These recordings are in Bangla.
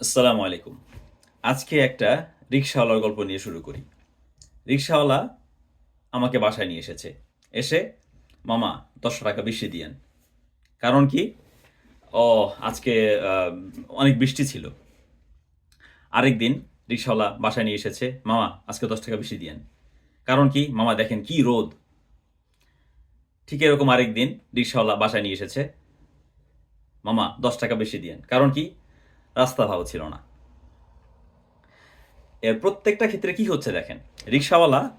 আসসালামু আলাইকুম। আজকে একটা রিক্সাওয়ালার গল্প নিয়ে শুরু করি। রিক্সাওয়ালা আমাকে বাসায় নিয়ে এসেছে। এসে, মামা, দশ টাকা বেশি দিয়েন। কারণ কি? ও, আজকে অনেক বৃষ্টি ছিল। আরেক দিন রিক্সাওয়ালা বাসায় নিয়ে এসেছে, মামা, আজকে দশ টাকা বেশি দিয়েন। কারণ কি? মামা, দেখেন কি রোদ। ঠিক এরকম আরেক দিন রিক্সাওয়ালা বাসায় নিয়ে এসেছে, মামা, দশ টাকা বেশি দিয়েন। কারণ কি? রাস্তা ভালো ছিল না। এর প্রত্যেকটা ক্ষেত্রে কি হচ্ছে দেখেন, রিক্সাওয়ালা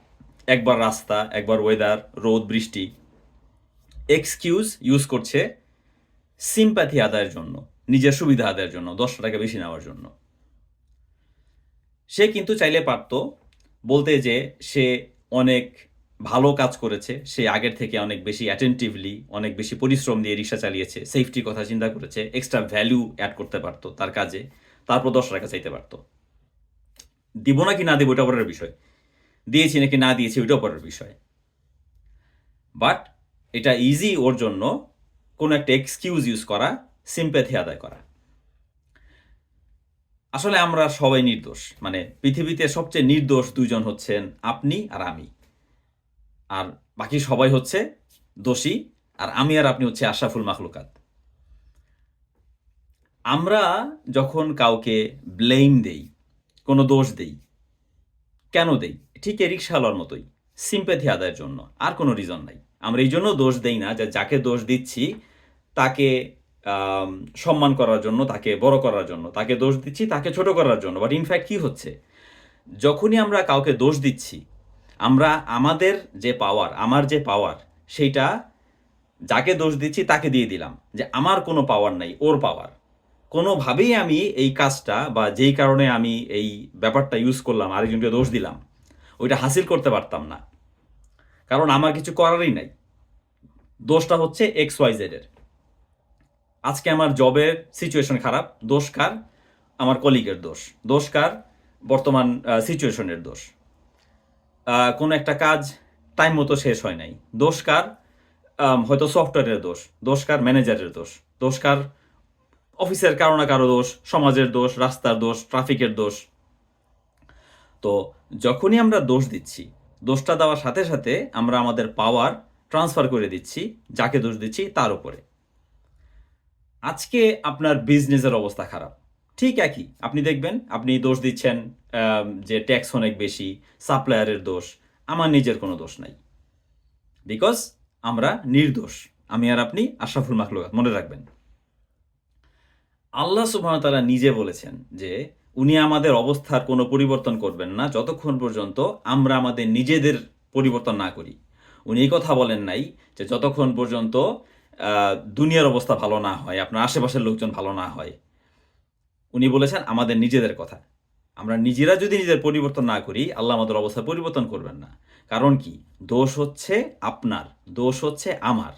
একবার রাস্তা, একবার ওয়েদার রোদ, বৃষ্টি এক্সকিউজ ইউজ করছে সিম্প্যাথি আদায়ের জন্য, নিজের সুবিধা আদায়ের জন্য দশটা টাকা বেশি নেওয়ার জন্য। সে কিন্তু চাইলে পারতো বলতে যে সে অনেক ভালো কাজ করেছে, সে আগের থেকে অনেক বেশি অ্যাটেন্টিভলি অনেক বেশি পরিশ্রম দিয়ে রিক্সা চালিয়েছে সেফটির কথা চিন্তা করেছে এক্সট্রা ভ্যালু অ্যাড করতে পারতো তার কাজে, তারপর দশ টাকা চাইতে পারতো। দিব নাকি না দিব ওটা পরের বিষয়। দিয়েছি নাকি না দিয়েছি ওইটা পরের বিষয়। বাট এটা ইজি ওর জন্য কোনো একটা এক্সকিউজ ইউজ করা সিম্প্যাথি আদায় করা। আসলে আমরা সবাই নির্দোষ মানে পৃথিবীতে সবচেয়ে নির্দোষ দুজন হচ্ছেন আপনি আর আমি। আর বাকি সবাই হচ্ছে দোষী, আর আমি আর আপনি হচ্ছে আশাফুল মাখলুকাত। আমরা যখন কাউকে ব্লেম দেই, কোনো দোষ দেই, কেন দেই? ঠিক এই রিক্সাওয়ালার মতোই সিম্প্যাথি আদায়ের জন্য, আর কোনো রিজন নাই। আমরা এই জন্য দোষ দেই না যে যাকে দোষ দিচ্ছি, তাকে সম্মান করার জন্য, তাকে বড় করার জন্য, তাকে দোষ দিচ্ছি, তাকে ছোট করার জন্য। বাট ইনফ্যাক্ট কি হচ্ছে? যখনই আমরা কাউকে দোষ দিচ্ছি আমরা আমাদের যে পাওয়ার আমার যে পাওয়ার সেইটা যাকে দোষ দিচ্ছি তাকে দিয়ে দিলাম যে আমার কোনো পাওয়ার নাই, ওর পাওয়ার কোনোভাবেই আমি এই কাজটা বা যেই কারণে আমি এই ব্যাপারটা ইউজ করলাম, আরেকজনকে দোষ দিলাম, ওইটা হাসিল করতে পারতাম না। কারণ আমার কিছু করারই নাই। দোষটা হচ্ছে এক্স ওয়াই জেডের আজকে আমার জবের সিচুয়েশন খারাপ, দোষ কার? আমার কলিগের দোষ। দোষ কার? বর্তমান সিচুয়েশনের দোষ। কোনো একটা কাজ টাইম মতো শেষ হয় নাই। দোষ কার? হয়তো সফটওয়্যারের দোষ দোষ কার ম্যানেজারের দোষ দোষ কার অফিসের কারও না কারও দোষ, সমাজের দোষ, রাস্তার দোষ ট্রাফিকের দোষ। তো যখনই আমরা দোষ দিচ্ছি, দোষটা দেওয়ার সাথে সাথে আমরা আমাদের পাওয়ার ট্রান্সফার করে দিচ্ছি, যাকে দোষ দিচ্ছি তার উপরে। আজকে আপনার বিজনেসের অবস্থা খারাপ। ঠিক একই। আপনি দেখবেন, আপনি দোষ দিচ্ছেন যে ট্যাক্স অনেক বেশি সাপ্লায়ারের দোষ। আমার নিজের কোনো দোষ নাই। বিকজ আমরা নির্দোষ। আমি আর আপনি আশরাফুল মাখলুকাত, মনে রাখবেন। আল্লাহ সুবহানাহু নিজে বলেছেন যে, উনি আমাদের অবস্থার কোনো পরিবর্তন করবেন না, যতক্ষণ পর্যন্ত আমরা আমাদের নিজেদের পরিবর্তন না করি। উনি এই কথা বলেন নাই যে, যতক্ষণ পর্যন্ত দুনিয়ার অবস্থা ভালো না হয়, আপনার আশেপাশের লোকজন ভালো না হয় উনি বলেছেন, আমাদের নিজেদের কথা। আমরা নিজেরা যদি নিজের পরিবর্তন না করি, আল্লাহ আমাদের অবস্থা পরিবর্তন করবেন না। কারণ কি? দোষ হচ্ছে আপনার, দোষ হচ্ছে আমার।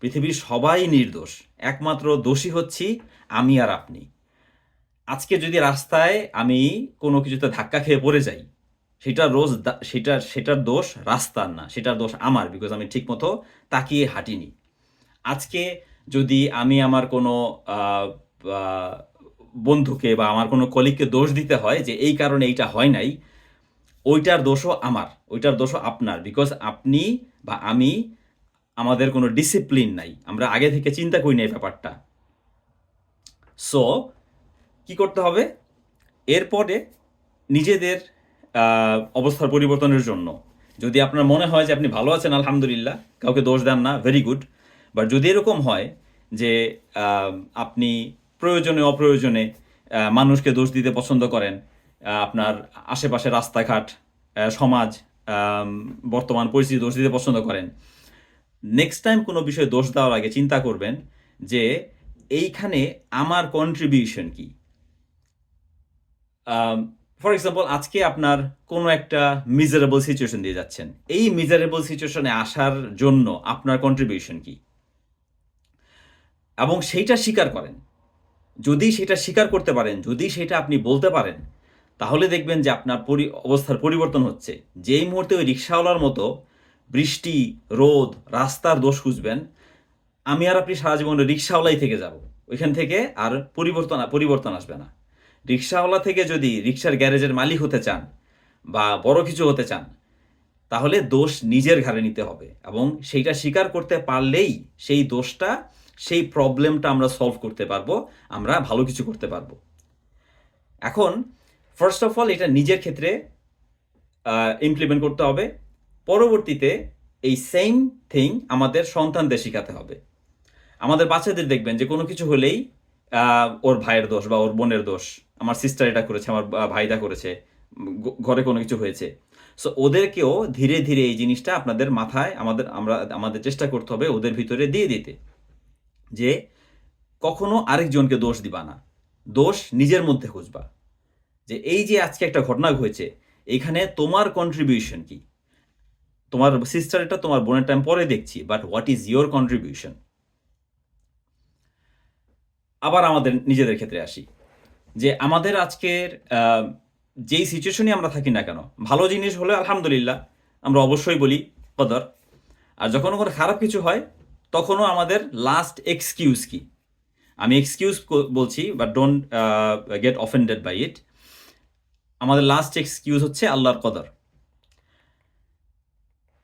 পৃথিবীর সবাই নির্দোষ, একমাত্র দোষী হচ্ছি আমি আর আপনি। আজকে যদি রাস্তায় আমি কোনো কিছুতে ধাক্কা খেয়ে পড়ে যাই, সেটা রোজ দা- সেটার দোষ রাস্তার না, সেটার দোষ আমার বিকজ আমি ঠিকমতো তাকিয়ে হাঁটিনি। আজকে যদি আমি আমার কোনো বন্ধুকে বা আমার কোনো কলিগকে দোষ দিতে হয় যে এই কারণে এইটা হয় নাই, ওইটার দোষও আমার, ওইটার দোষও আপনার বিকজ আপনি বা আমি আমাদের কোনো ডিসিপ্লিন নাই। আমরা আগে থেকে চিন্তা করি না এই ব্যাপারটা। সো কি করতে হবে? এরপরে নিজেদের অবস্থার পরিবর্তনের জন্য। যদি আপনার মনে হয় যে আপনি ভালো আছেন, আলহামদুলিল্লাহ, কাউকে দোষ দেন না ভেরি গুড বাট যদি এরকম হয় যে আপনি প্রয়োজনে, অপ্রয়োজনে মানুষকে দোষ দিতে পছন্দ করেন আপনার আশেপাশে রাস্তাঘাট সমাজ বর্তমান পরিস্থিতি দোষ দিতে পছন্দ করেন। নেক্সট টাইম কোনো বিষয়ে দোষ দেওয়ার আগে চিন্তা করবেন যে, এইখানে আমার কন্ট্রিবিউশন কি? ফর এক্সাম্পল আজকে আপনার কোনো একটা মিজারেবল সিচুয়েশন দিয়ে যাচ্ছেন। এই মিজারেবল সিচুয়েশনে আসার জন্য আপনার কন্ট্রিবিউশন কি? এবং সেইটা স্বীকার করেন। যদি সেটা স্বীকার করতে পারেন, যদি সেটা আপনি বলতে পারেন, তাহলে দেখবেন যে আপনার পরি, অবস্থার পরিবর্তন হচ্ছে। যেই মুহূর্তে ওই রিক্সাওয়ালার মতো বৃষ্টি, রোদ, রাস্তার দোষ খুঁজবেন, আমি আর আপনি সারা জীবন রিক্সাওয়ালাই থেকে যাব। ওইখান থেকে আর পরিবর্তন পরিবর্তন আসবে না। রিক্সাওয়ালা থেকে যদি রিক্সার গ্যারেজের মালিক হতে চান বা বড় কিছু হতে চান, তাহলে দোষ নিজের ঘাড়ে নিতে হবে এবং সেইটা স্বীকার করতে পারলেই সেই দোষটা সেই প্রবলেমটা আমরা সলভ করতে পারব, আমরা ভালো কিছু করতে পারব। এখন ফার্স্ট অফ অল এটা নিজের ক্ষেত্রে ইমপ্লিমেন্ট করতে হবে। পরবর্তীতে এই সেম থিং আমাদের সন্তানদের শেখাতে হবে। আমাদের বাচ্চাদের দেখবেন যে কোনো কিছু হলেই ওর ভাইয়ের দোষ বা ওর বোনের দোষ, আমার সিস্টার এটা করেছে, আমার ভাইটা করেছে ঘরে কোনো কিছু হয়েছে। সো ওদেরকেও ধীরে ধীরে এই জিনিসটা আপনাদের মাথায় আমাদের, আমরা, আমাদের চেষ্টা করতে হবে ওদের ভিতরে দিয়ে দিতে। যে কখনো আরেকজনকে দোষ দিবা না। দোষ নিজের মধ্যে খুঁজবা। যে এই যে আজকে একটা ঘটনা হয়েছে এখানে তোমার কন্ট্রিবিউশন কি? তোমার সিস্টার এটা তোমার বোনের টাইম পরে দেখছি but what is your contribution আবার আমাদের নিজেদের ক্ষেত্রে আসি। যে আমাদের আজকের যেই সিচুয়েশনে আমরা থাকি না কেন, ভালো জিনিস হলে আলহামদুলিল্লাহ, আমরা অবশ্যই বলি, কদর। আর যখন কোনো খারাপ কিছু হয় তখনও আমাদের লাস্ট এক্সকিউজ কি? আমি এক্সকিউজ বলছি but don't get offended by it আমাদের লাস্ট এক্সকিউজ হচ্ছে আল্লাহর কদর।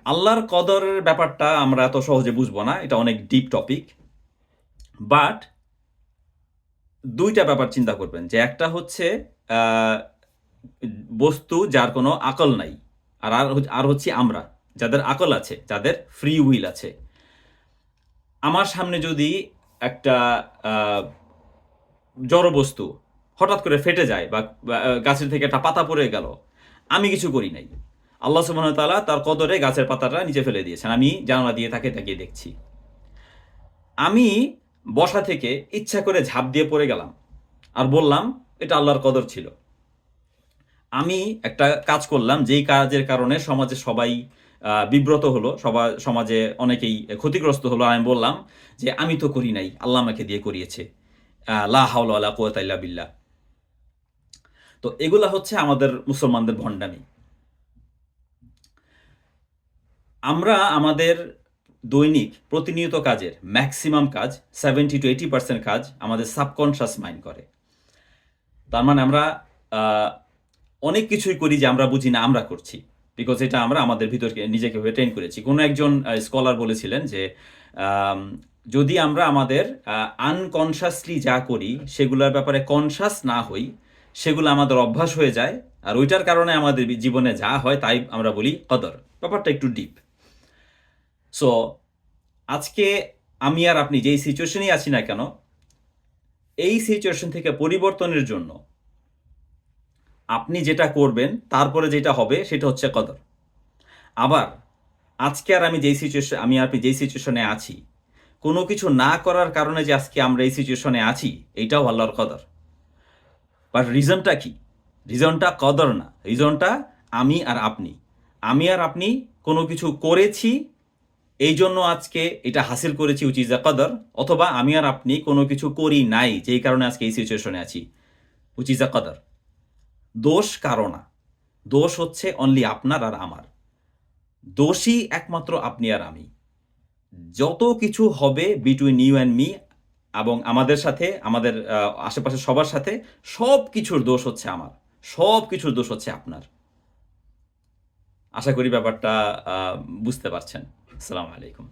আল্লাহর কদরের ব্যাপারটা আমরা এত সহজে বুঝব না, এটা অনেক ডিপ টপিক বাট দুইটা ব্যাপার চিন্তা করবেন, যে একটা হচ্ছে বস্তু যার কোনো আকল নাই, আর আর হচ্ছে আমরা, যাদের আকল আছে, যাদের ফ্রি উইল আছে। আমার সামনে যদি একটা জড় বস্তু হঠাৎ করে ফেটে যায় বা গাছের থেকে একটা পাতা পড়ে গেল, আমি কিছু করি নাই। আল্লাহ সুবহান তাআলা তার কদরে গাছের পাতাটা নিচে ফেলে দিয়েছেন। আমি জানালা দিয়ে তাকে তাকিয়ে দেখছি। আমি বসা থেকে ইচ্ছা করে ঝাঁপ দিয়ে পড়ে গেলাম আর বললাম, এটা আল্লাহর কদর ছিল। আমি একটা কাজ করলাম, যেই কাজের কারণে সমাজে সবাই বিব্রত হলো। সবাই সমাজে অনেকেই ক্ষতিগ্রস্ত হলো। আমি বললাম যে, আমি তো করি নাই। আল্লাহ আমাকে দিয়ে করিয়েছে। লা হাওলা বিল্লাহ। তো এগুলা হচ্ছে আমাদের মুসলমানদের ভণ্ডামি। আমরা আমাদের দৈনিক প্রতিনিয়ত কাজের ম্যাক্সিমাম কাজ সেভেন্টি টু এইটি পার্সেন্ট কাজ আমাদের সাবকনশাস মাইন্ড করে। তার মানে আমরা অনেক কিছুই করি যে আমরা বুঝি না, আমরা করছি। বিকজ এটা আমরা আমাদের ভিতরকে, নিজেকে ট্রেন করেছি। কোনো একজন স্কলার বলেছিলেন যে যদি আমরা আমাদের আনকনশাসলি যা করি, সেগুলোর ব্যাপারে কনশাস না হই, সেগুলো আমাদের অভ্যাস হয়ে যায়, আর ওইটার কারণে আমাদের জীবনে যা হয়, তাই আমরা বলি কদর ব্যাপারটা একটু ডিপ সো আজকে আমি আর আপনি যেই সিচুয়েশনেই আছি না কেন, এই সিচুয়েশন থেকে পরিবর্তনের জন্য আপনি যেটা করবেন, তারপরে যেটা হবে সেটা হচ্ছে কদর। আবার, আজকে আর আমি যেই সিচুয়েশন আমি আর যেই সিচুয়েশনে আছি, কোনো কিছু না করার কারণে যে আজকে আমরা এই সিচুয়েশনে আছি এইটাও আল্লাহর কদর। বাট রিজনটা কি? রিজনটা কদর না। রিজনটা আমি আর আপনি। আমি আর আপনি কোনো কিছু করেছি, এই জন্য আজকে এটা হাসিল করেছি উচিত কদর, অথবা আমি আর আপনি কোনো কিছু করি নাই, যেই কারণে আজকে এই সিচুয়েশনে আছি উচিজা কদর। দোষ কারও না। দোষ হচ্ছে অনলি আপনার আর আমার। দোষী একমাত্র আপনি আর আমি। যত কিছু হবে বিটুইন ইউ অ্যান্ড মি এবং আমাদের সাথে, আমাদের আশেপাশে সবার সাথে সব কিছুর দোষ হচ্ছে আমার। সব কিছুর দোষ হচ্ছে আপনার। আশা করি ব্যাপারটা বুঝতে পারছেন। আসসালামু আলাইকুম।